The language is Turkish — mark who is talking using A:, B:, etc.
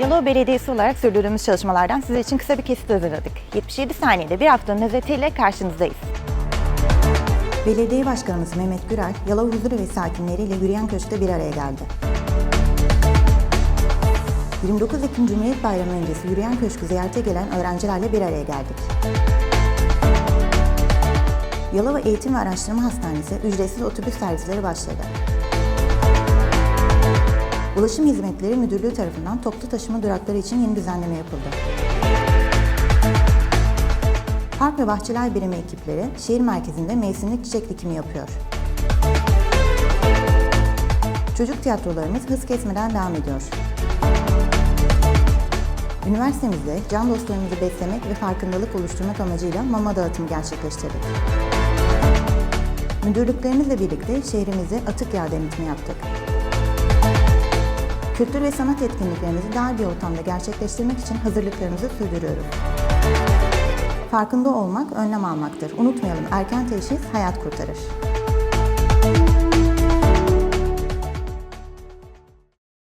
A: Yalova Belediyesi olarak sürdürdüğümüz çalışmalardan sizler için kısa bir kesit hazırladık. 77 saniyede bir haftanın özetiyle karşınızdayız.
B: Belediye Başkanımız Mehmet Gürel, Yalova Huzurevi sakinleriyle Yürüyen Köşk'te bir araya geldi. 29 Ekim Cumhuriyet Bayramı öncesi Yürüyen Köşk'ü ziyarete gelen öğrencilerle bir araya geldik. Yalova Eğitim ve Araştırma Hastanesi ücretsiz otobüs servisleri başladı. Ulaşım Hizmetleri Müdürlüğü tarafından toplu taşıma durakları için yeni düzenleme yapıldı. Park ve Bahçeler Birimi ekipleri şehir merkezinde mevsimlik çiçek dikimi yapıyor. Çocuk tiyatrolarımız hız kesmeden devam ediyor. Üniversitemizde can dostlarımızı beslemek ve farkındalık oluşturmak amacıyla mama dağıtımı gerçekleştirdik. Müdürlüklerimizle birlikte şehrimize atık yağ denetimi yaptık. Kültür ve sanat etkinliklerimizi dar bir ortamda gerçekleştirmek için hazırlıklarımızı sürdürüyoruz. Farkında olmak önlem almaktır. Unutmayalım erken teşhis hayat kurtarır.